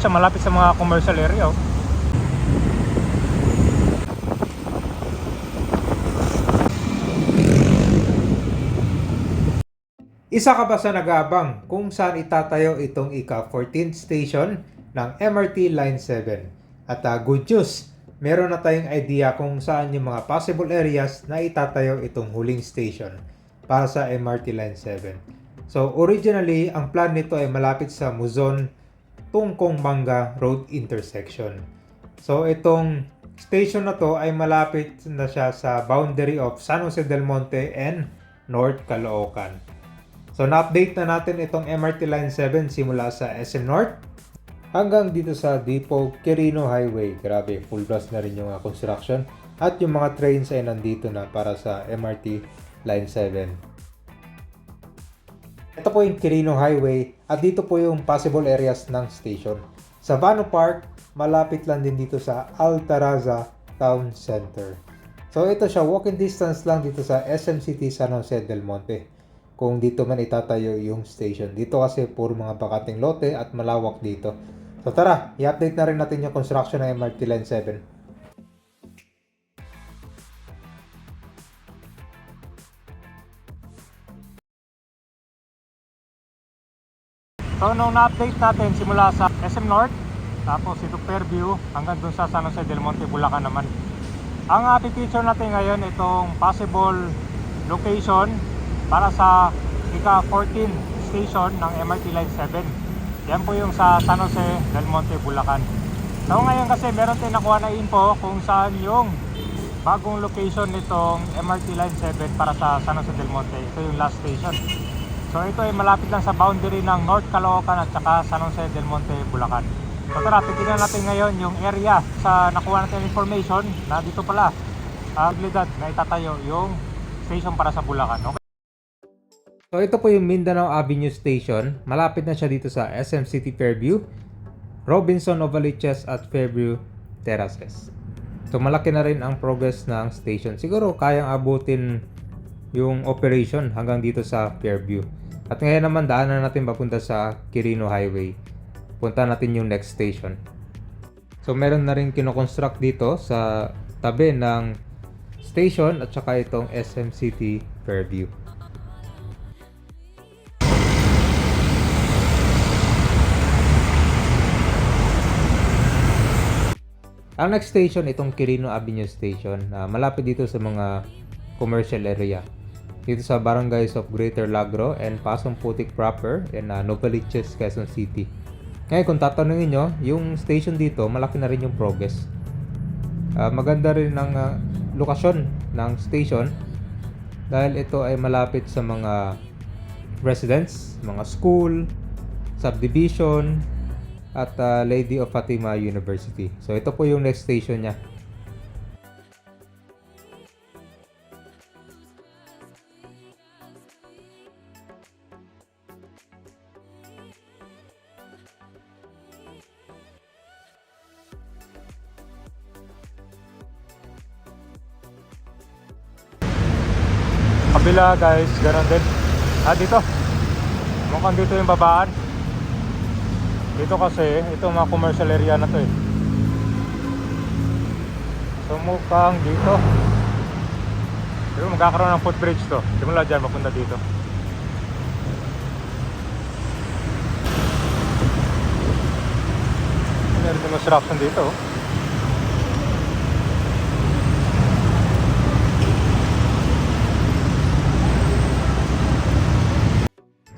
siya malapit sa mga commercial area. Oh. Isa ka ba sa nag-aabang kung saan itatayo itong ika-14th station ng MRT Line 7? At uh, good news, meron na tayong idea kung saan yung mga possible areas na itatayo itong huling station para sa MRT Line 7. So originally, ang plan nito ay malapit sa Muzon Tungkong Manga Road intersection. So itong station na to ay malapit na siya sa boundary of San Jose del Monte and North Caloocan. So na-update na natin itong MRT Line 7 simula sa SM North hanggang dito sa Depot Quirino Highway. Grabe, full blast na rin yung uh, construction at yung mga trains ay nandito na para sa MRT Line 7. Ito po yung Quirino Highway at dito po yung possible areas ng station. Sa Vano Park, malapit lang din dito sa Altaraza Town Center. So ito siya, walking distance lang dito sa SM City San Jose del Monte kung dito man itatayo yung station. Dito kasi puro mga bakating lote at malawak dito. So tara, i-update na rin natin yung construction ng MRT Line 7. So nung na-update natin simula sa SM North, tapos ito Fairview hanggang dun sa San Jose del Monte, Bulacan naman. Ang picture natin ngayon itong possible location para sa ika 14 station ng MRT Line 7. Yan po yung sa San Jose del Monte, Bulacan. So ngayon kasi meron tayong nakuha na info kung saan yung bagong location nitong MRT Line 7 para sa San Jose del Monte. Ito yung last station. So ito ay malapit lang sa boundary ng North Caloocan at saka San Jose del Monte, Bulacan. So tara, titignan natin ngayon yung area sa nakuha natin information na dito pala ang abilidad na itatayo yung station para sa Bulacan. Okay? So ito po yung Mindanao Avenue Station. Malapit na siya dito sa SM City Fairview, Robinson Novaliches at Fairview Terraces. So malaki na rin ang progress ng station. Siguro kayang abutin yung operation hanggang dito sa Fairview. At ngayon naman daanan natin papunta sa Quirino Highway. Punta natin yung next station. So meron na rin kinoconstruct dito sa tabi ng station at saka itong SM City Fairview. Ang next station, itong Quirino Avenue Station, na malapit dito sa mga commercial area. Dito sa barangays of Greater Lagro and Pasong Putik proper and uh, Novaliches, Quezon City. Ngayon, kung tatanungin nyo, yung station dito, malaki na rin yung progress. Ah, maganda rin ang ah, lokasyon ng station dahil ito ay malapit sa mga residents, mga school, subdivision, at uh, Lady of Fatima University. So ito po yung next station niya. Kabila guys, ganun din. Ah, dito. Mukhang dito yung babaan. Dito kasi, ito mga commercial area na to eh. So mukhang dito. Pero magkakaroon ng footbridge to. Simula dyan, mapunta dito. Meron din construction dito. oh.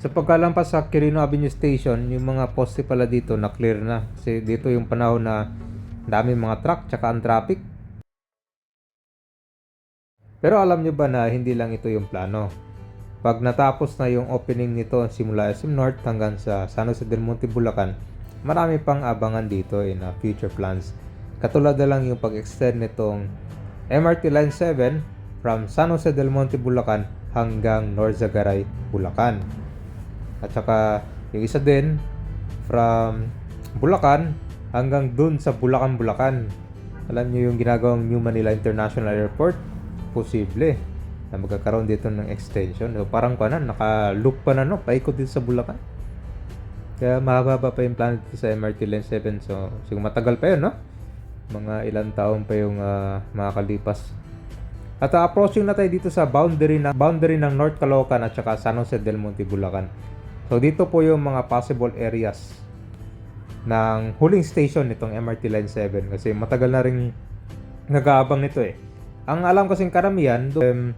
Sa pagkalampas sa Quirino Avenue Station, yung mga poste pala dito na clear na. Kasi dito yung panahon na dami mga truck tsaka ang traffic. Pero alam nyo ba na hindi lang ito yung plano? Pag natapos na yung opening nito simula SM North hanggang sa San Jose del Monte, Bulacan, marami pang abangan dito in uh, future plans. Katulad na lang yung pag-extend nitong MRT Line 7 from San Jose del Monte, Bulacan hanggang Norzagaray, Bulacan. At saka yung isa din from Bulacan hanggang dun sa Bulacan, Bulacan. Alam niyo yung ginagawang New Manila International Airport? Posible na magkakaroon dito ng extension. So, parang pa na, naka-loop pa na no, paikot dito sa Bulacan. Kaya mahaba pa yung plano dito sa MRT Line 7. So, siguro matagal pa yun, no? Mga ilang taon pa yung ah, makakalipas. At ah, approaching na tayo dito sa boundary ng boundary ng North Caloocan at saka San Jose del Monte, Bulacan. So dito po yung mga possible areas ng huling station nitong MRT Line 7 kasi matagal na rin nag-aabang nito eh. Ang alam kasing karamihan um,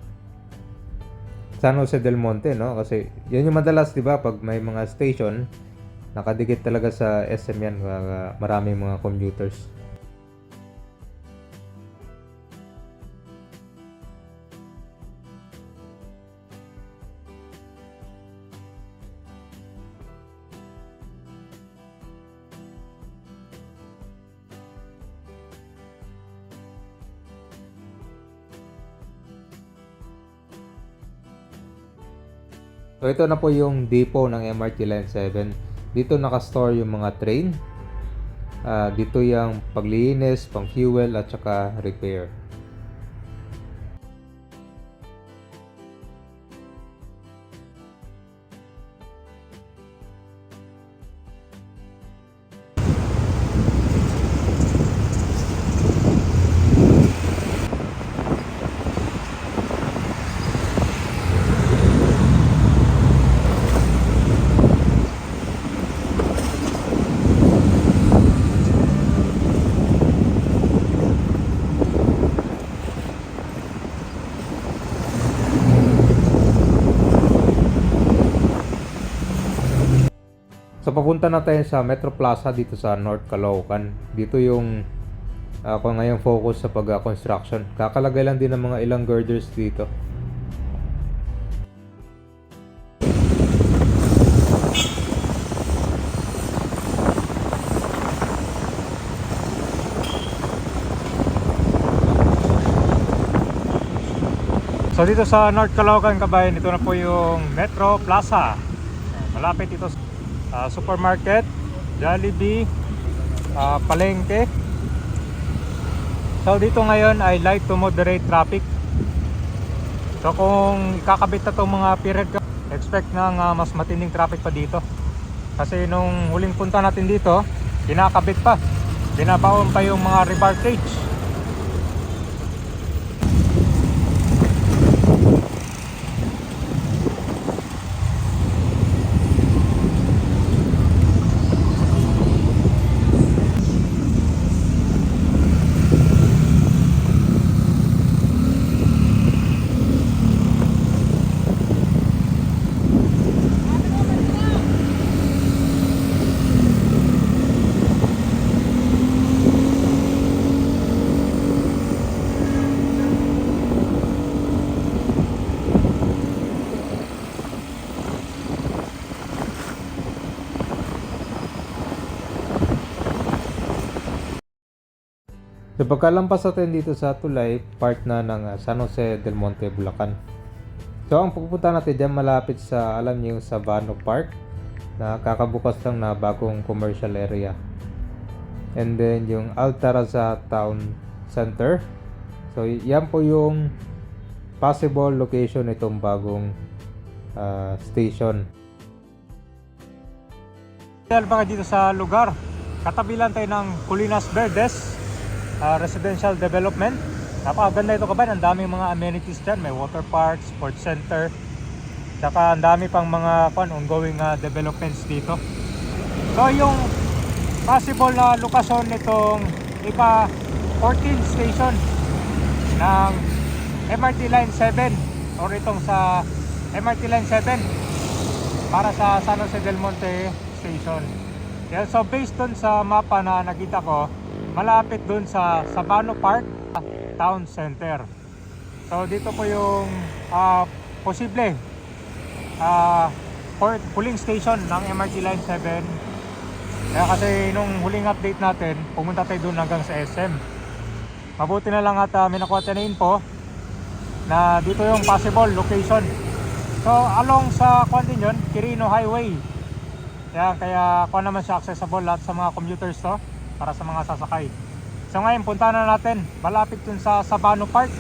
San Jose del Monte no kasi yan yung madalas 'di ba pag may mga station nakadikit talaga sa SM yan mga maraming mga commuters. So ito na po yung depot ng MRT Line 7. Dito nakastore yung mga train. Ah, dito yung paglinis, pang fuel at saka repair. So papunta na tayo sa Metro Plaza dito sa North Caloocan. Dito yung ako ngayong focus sa pag-construction. Kakalagay lang din ng mga ilang girders dito. So dito sa North Caloocan kabayan, ito na po yung Metro Plaza. Malapit ito sa ah, supermarket, Jollibee, ah, palengke. So dito ngayon ay light to moderate traffic. So kung kakabit na itong mga period ka, expect ng ah, mas matinding traffic pa dito. Kasi nung huling punta natin dito, kinakabit pa. Binabaon pa yung mga rebar cage. So pagkalampas natin dito sa tulay, part na ng ah, San Jose del Monte, Bulacan. So ang pupunta natin dyan malapit sa, alam niyo yung Sabano Park, na kakabukas lang na bagong commercial area. And then yung Altarazza Town Center. So yan po yung possible location nitong bagong ah, station. Dahil mga dito sa lugar, katabi lang tayo ng Colinas Verdes ah, Residential Development. Napakaganda ito kabayan, ang daming mga amenities dyan. May water park, sports center, tsaka ang dami pang mga kwan, ongoing ah, developments dito. So yung possible na lokasyon nitong ika 14 station ng MRT Line 7 or itong sa MRT Line 7 para sa San Jose del Monte Station. Yeah, so based dun sa mapa na nakita ko, malapit dun sa Sabano Park Town Center. So dito po yung ah, posible ah port huling station ng MRT Line 7. Kaya kasi nung huling update natin, pumunta tayo dun hanggang sa SM. Mabuti na lang at uh, may nakuha na info na dito yung possible location. So along sa kwan din yun, Quirino Highway. Kaya, kaya kung naman siya accessible lahat sa mga commuters to para sa mga sasakay. So ngayon punta na natin malapit dun sa Sabano Park.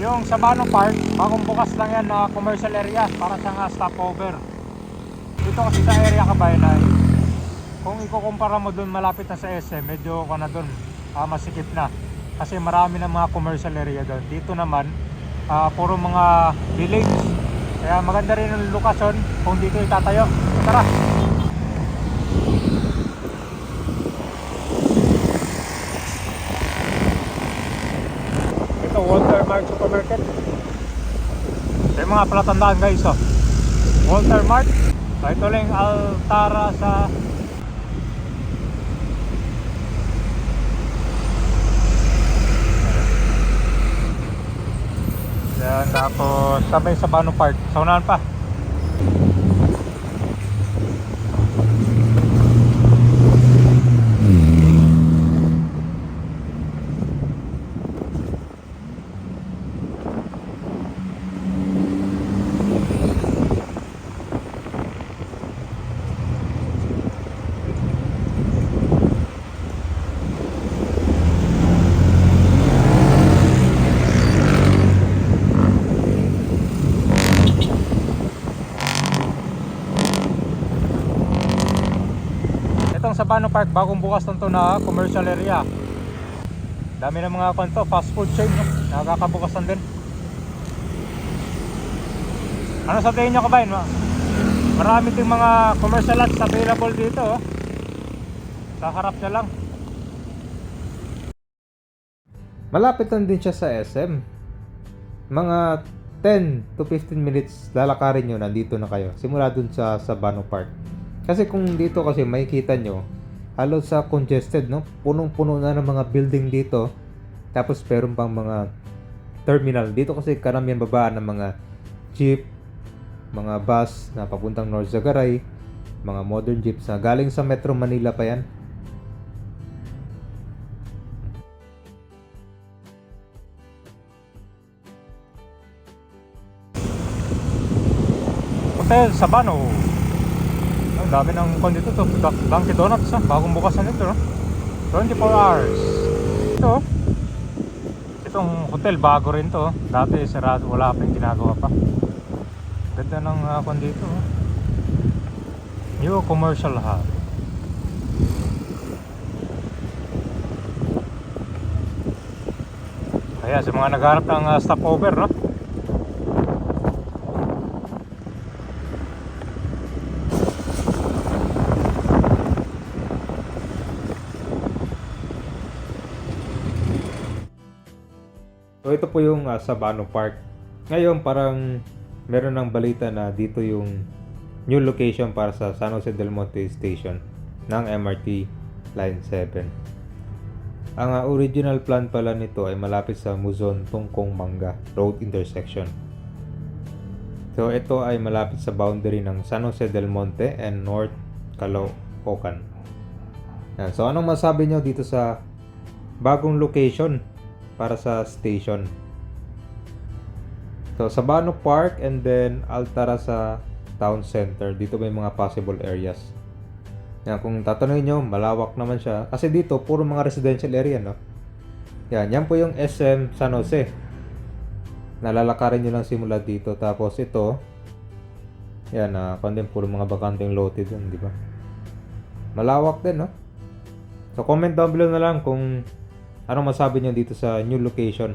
Yung Sabano Park, bagong bukas lang yan na commercial area para sa nga stopover. dito kasi sa area kabayan ay kung ikukumpara mo doon malapit na sa SM, medyo ka na doon ah, masikip na. Kasi marami na mga commercial area doon. Dito naman, ah, puro mga village. Kaya maganda rin ang lokasyon kung dito itatayo. Tara! Ito, Walter Mart Supermarket. Ito yung mga palatandaan guys, oh. Walter Mart. So, ito lang Altara sa Yan, tapos sabay sa Bano Park. Sa unahan pa. Itong sa Bano Park, bagong bukas na to na commercial area. Dami ng mga kanto, fast food chain, no? nakakabukasan din. Ano sa tingin nyo kabayan? Ma? Marami ding mga commercial lots available dito. Oh. Sa harap na lang. Malapit lang din siya sa SM. Mga 10 to 15 minutes lalakarin nyo, nandito na kayo. Simula dun sa Sabano Park. Kasi kung dito kasi makikita nyo, halos sa congested, no? Punong-puno na ng mga building dito. Tapos meron pang mga terminal. Dito kasi karamihan babaan ng mga jeep, mga bus na papuntang North Zagaray, mga modern jeeps na galing sa Metro Manila pa yan. Hotel Sabano. Dami ng kon dito to. Dun- Dunkin Donuts, ah. bagong bukas na nito. No? 24 hours. Ito. Itong hotel bago rin to. Dati sarado, wala pa yung ginagawa pa. Ganda ng uh, kon dito. New commercial hub. Kaya sa mga nagharap ng uh, stopover, no? Ito po yung ah, Sabano Park. Ngayon parang meron ng balita na dito yung new location para sa San Jose del Monte Station ng MRT Line 7. Ang ah, original plan pala nito ay malapit sa Muzon Tungkong Manga Road intersection. So ito ay malapit sa boundary ng San Jose del Monte and North Caloocan. Yan. So anong masabi nyo dito sa bagong location para sa station. So, Sabano Park and then Altara sa town center. Dito may mga possible areas. Yan, kung tatanungin nyo, malawak naman siya. Kasi dito, puro mga residential area, no? Yan, yan po yung SM San Jose. Nalalakarin nyo lang simula dito. Tapos ito, yan, uh, kung din puro mga bakanteng lote dun, di ba? Malawak din, no? So, comment down below na lang kung Anong masabi niyo dito sa new location?